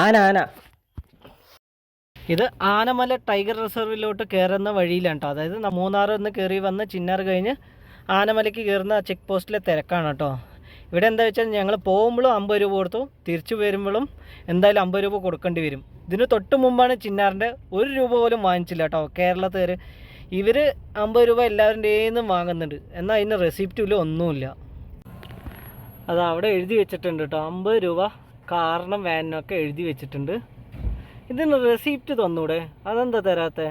ആന ആന. ഇത് ആനമല ടൈഗർ റിസർവിലോട്ട് കയറുന്ന വഴിയിലാണ് കേട്ടോ അതായത് മൂന്നാറിൽ നിന്ന് കയറി വന്ന് ചിന്നാർ കഴിഞ്ഞ് ആനമലയ്ക്ക് കയറുന്ന ചെക്ക് പോസ്റ്റിലെ തിരക്കാണ് കേട്ടോ ഇവിടെ എന്താ വെച്ചാൽ ഞങ്ങൾ പോകുമ്പോഴും അമ്പത് രൂപ കൊടുത്തു. തിരിച്ചു വരുമ്പോഴും എന്തായാലും അമ്പത് രൂപ കൊടുക്കേണ്ടി വരും. ഇതിന് തൊട്ട് മുമ്പാണ് ചിന്നാറിന്റെ ഒരു രൂപ പോലും വാങ്ങിച്ചില്ല കേട്ടോ കേരളത്തുകാർ ഇവർ അമ്പത് രൂപ എല്ലാവരുടെയും വാങ്ങുന്നുണ്ട്. എന്നാൽ അതിന് ഇല്ല ഒന്നുമില്ല. അത് അവിടെ എഴുതി വെച്ചിട്ടുണ്ട് കേട്ടോ. അമ്പത് രൂപ കാറിനും വാനിനൊക്കെ എഴുതി വെച്ചിട്ടുണ്ട്. ഇതിന് റെസിപ്റ്റ് തന്നൂടെ? അതെന്താ തരാത്തെ?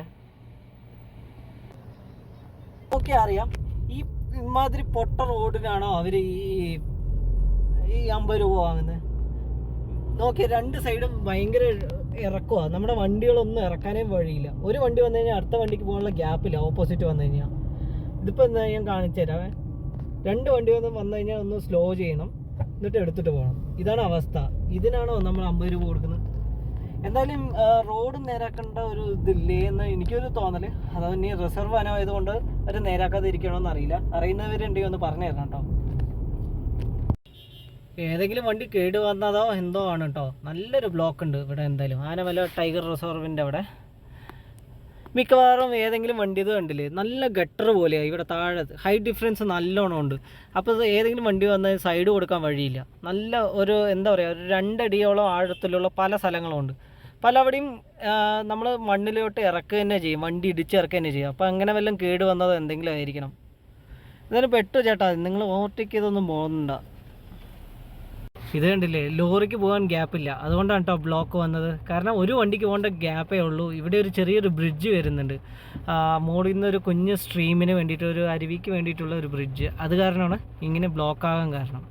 ഓക്കെ അറിയാം. ഈ ഇമാതിരി പൊട്ട റോഡിനാണോ അവർ ഈ ഈ അമ്പത് രൂപ വാങ്ങുന്നത് നോക്കി രണ്ട് സൈഡും ഭയങ്കര ഇറക്കുവാ. നമ്മുടെ വണ്ടികളൊന്നും ഇറക്കാനേ വഴിയില്ല. ഒരു വണ്ടി വന്നു കഴിഞ്ഞാൽ അടുത്ത വണ്ടിക്ക് പോകാനുള്ള ഗ്യാപ്പില്ല. ഓപ്പോസിറ്റ് വന്നു കഴിഞ്ഞാൽ ഇതിപ്പോൾ എന്താ ഞാൻ കാണിച്ചു തരാവേ? രണ്ട് വണ്ടി വന്ന് വന്നു കഴിഞ്ഞാൽ ഒന്ന് സ്ലോ ചെയ്യണം. എന്നിട്ട് എടുത്തിട്ട് പോകണം. ഇതാണ് അവസ്ഥ. ഇതിനാണോ നമ്മൾ അമ്പത് രൂപ കൊടുക്കുന്നത്? എന്തായാലും റോഡ് നേരാക്കേണ്ട ഒരു ഇതില്ലേ എന്ന് എനിക്കൊരു തോന്നൽ അത് ഇനി റിസർവ് വനമായതുകൊണ്ട് അവർ നേരാക്കാതെ ഇരിക്കണമെന്ന് അറിയില്ല. അറിയുന്നവരുണ്ടെങ്കിൽ ഒന്ന് പറഞ്ഞു തരണം കേട്ടോ. ഏതെങ്കിലും വണ്ടി കേട് വന്നതോ എന്തോ ആണ് കേട്ടോ. നല്ലൊരു ബ്ലോക്ക് ഉണ്ട് ഇവിടെ എന്തായാലും. ആനമല ടൈഗർ റിസർവിന്റെ അവിടെ. മിക്കവാറും ഏതെങ്കിലും വണ്ടി ഇത് കണ്ടില്ലേ? നല്ല ഗട്ടർ പോലെയാണ് ഇവിടെ താഴെ ഹൈറ്റ് ഡിഫറൻസ് നല്ലോണം ഉണ്ട്. അപ്പോൾ ഏതെങ്കിലും വണ്ടി വന്നാൽ സൈഡ് കൊടുക്കാൻ വഴിയില്ല. നല്ല ഒരു എന്താ പറയുക ഒരു രണ്ടടിയോളം ആഴത്തിലുള്ള പല സ്ഥലങ്ങളും ഉണ്ട്. പലവിടെയും നമ്മൾ മണ്ണിലോട്ട് ഇറക്കുക തന്നെ ചെയ്യും. വണ്ടി ഇടിച്ച് ഇറക്കുക തന്നെ ചെയ്യും. അപ്പോൾ അങ്ങനെ വല്ലതും കേട് വന്നത് എന്തെങ്കിലും ആയിരിക്കണം. എന്തായാലും പെട്ടു ചേട്ടാ. നിങ്ങൾ ഓവർടേക്ക് ചെയ്തൊന്നും പോകുന്നുണ്ടോ ഇത് കണ്ടില്ലേ? ലോറിക്ക് പോകാൻ ഗ്യാപ്പ് ഇല്ല. അതുകൊണ്ടാണ് കേട്ടോ ബ്ലോക്ക് വന്നത്. കാരണം ഒരു വണ്ടിക്ക് പോകേണ്ട ഗ്യാപ്പേ ഉള്ളൂ. ഇവിടെ ഒരു ചെറിയൊരു ബ്രിഡ്ജ് വരുന്നുണ്ട്. മോളിൽ നിന്ന് ഒരു കുഞ്ഞ് സ്ട്രീമിന് വേണ്ടിയിട്ട് ഒരു അരുവിക്ക് വേണ്ടിയിട്ടുള്ള ഒരു ബ്രിഡ്ജ് അത് കാരണമാണ് ഇങ്ങനെ ബ്ലോക്ക് ആകാൻ കാരണം.